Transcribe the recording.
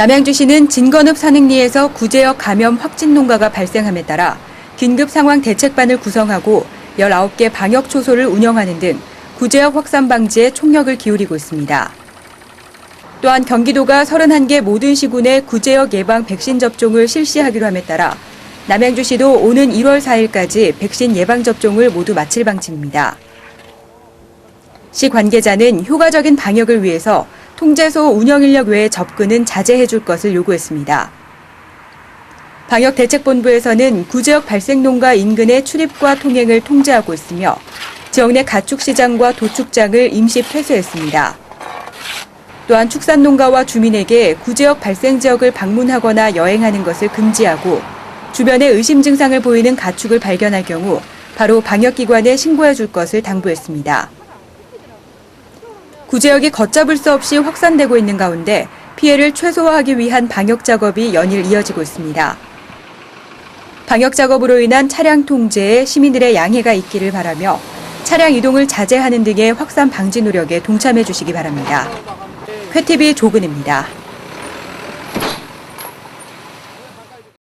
남양주시는 진건읍 산흥리에서 구제역 감염 확진 농가가 발생함에 따라 긴급 상황 대책반을 구성하고 19개 방역 초소를 운영하는 등 구제역 확산 방지에 총력을 기울이고 있습니다. 또한 경기도가 31개 모든 시군의 구제역 예방 백신 접종을 실시하기로 함에 따라 남양주시도 오는 1월 4일까지 백신 예방 접종을 모두 마칠 방침입니다. 시 관계자는 효과적인 방역을 위해서 통제소 운영 인력 외의 접근은 자제해 줄 것을 요구했습니다. 방역대책본부에서는 구제역 발생 농가 인근의 출입과 통행을 통제하고 있으며 지역 내 가축시장과 도축장을 임시 폐쇄했습니다. 또한 축산농가와 주민에게 구제역 발생 지역을 방문하거나 여행하는 것을 금지하고 주변에 의심 증상을 보이는 가축을 발견할 경우 바로 방역기관에 신고해 줄 것을 당부했습니다. 구제역이 걷잡을 수 없이 확산되고 있는 가운데 피해를 최소화하기 위한 방역 작업이 연일 이어지고 있습니다. 방역 작업으로 인한 차량 통제에 시민들의 양해가 있기를 바라며 차량 이동을 자제하는 등의 확산 방지 노력에 동참해 주시기 바랍니다. 쾌TV 조근입니다.